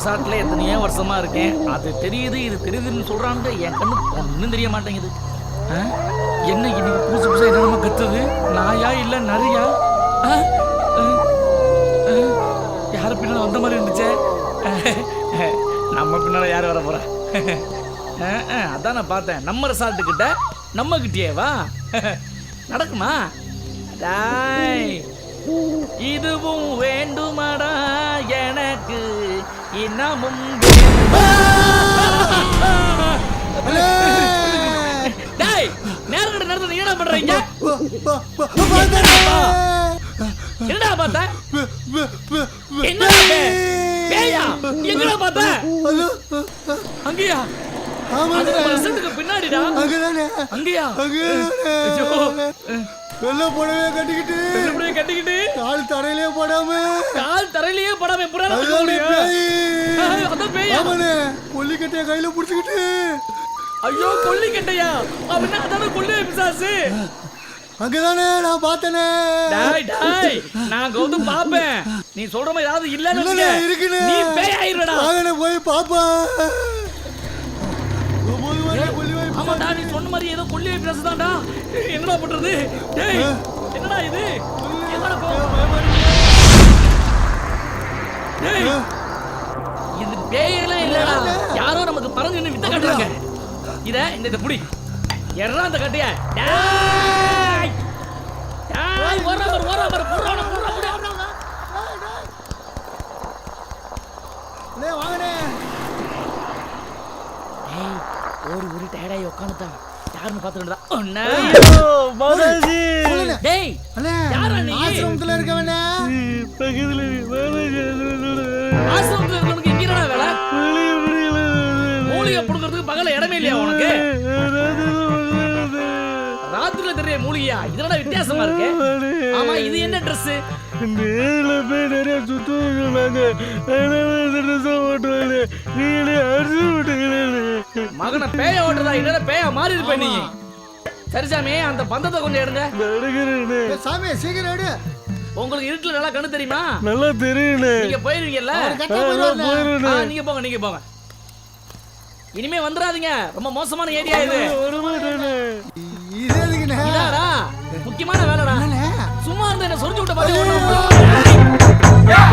ரிசார்ட்ல எத்தனையோ வருஷமா இருக்கேன். அது தெரியுது இது தெரியுதுன்னு சொல்றாங்க என் கண்ணு ஒன்றும் தெரிய மாட்டேங்குது. ஆ? என்ன இன்னைக்கு புதுசு புதுசாக என்னமா கத்துது? நாயா இல்லை நிறையா யார் பின்னால் யாரு வந்த மாதிரி இருந்துச்சே? நம்ம பின்னால் யார் வர போகிறா அதான் நான் பார்த்தேன். நம்ம ரிசார்ட்டுக்கிட்ட நம்ம கிட்டயே வா. நடக்குமா? டாய். இதுவும் வேண்டுமாடா. நீ என்ன பண்றீங்க? என்னடா பார்த்த? என்ன? பேயா எங்கடா பார்த்த? அங்கேயா. பின்னாடிடா. அங்கேயா. வெள்ள புடவைய கட்டிக்கிட்டு இப்படியே கட்டிக்கிட்டு. கால் தரையிலே போடாம. கால் தரையிலேயே படாம எப்படி? பேய். கொல்லிக்கட்டைய கையில புடிச்சுக்கிட்டு. ஐயோ கொல்லி கட்டையா அப்படின்னா அதான கொள்ளி பிசாசு? அங்கதானே நான் பார்த்தனே. டாய் டாய் நான் கௌதம் பாப்பேன் நீ சொல்ற மாதிரி ஏதாவது இல்லன்னு இல்லண்ணே, வச்சுக்க. இருக்குண்ணே. நீ பேய் ஆயிடுறடா வாங்கண்ணே போய் பாப்பா போய் வாங்க, கொல்லி வாங்கி. ஆமாடா நீ சொன்ன மாதிரி ஏதோ கொள்ளி பிசாசு தான்டா என்னடா பண்றது? டேய் என்னடா இது? பேயெல்லாம் இல்லடா. யாரோ நமக்கு பறந்து நின்னு வித்த காட்டுறாங்க. இத இந்த இத புடி. எறா அந்த கட்டைய. டேய்! டேய் ஓரா பாரு ஓரா பாரு புறான புறா ஏய் ஓடி ஓடி டயர்டாகி உட்காந்துட்டான் யாருன்னு ஒண்ணா சொல்லுண்ணே. டேய் அண்ணே யாரா நீ? ஆசிரமத்துல இருக்கவனே. ஆசிரமத்தில் புடுங்கிறதுக்கு பகல இடமே இல்லையா உனக்கு? ராத்திரில தெரிய மூலிகையா? இதனடா வித்தியாசமா இருக்கு? ஆமா இது என்ன Dress? நேர்ல போய் நிறைய சுத்தம் சொன்னாங்க ட்ரெஸ் ஓட்டுவாங்க. நீங்களே அரிசி விட்டுக்கிறேன் மகனை பேய ஓட்டுறதா? இல்லைன்னா பேயா மாறி இருப்ப நீ. சரி சாமி அந்த பந்தத்தை கொஞ்சம் எடுங்க. எடுக்கிறேன்னு. சாமி சீக்கிரம் எடு. உங்களுக்கு இருட்டுல நல்லா கண்ணு தெரியுமா? நல்லா தெரியுண்ணே நீங்க போயிருவீங்கல்ல? போயிருண்ணே நீங்க போங்க நீங்க போங்க. இனிமே வந்துடாதீங்க. ரொம்ப மோசமான ஏரியா இது.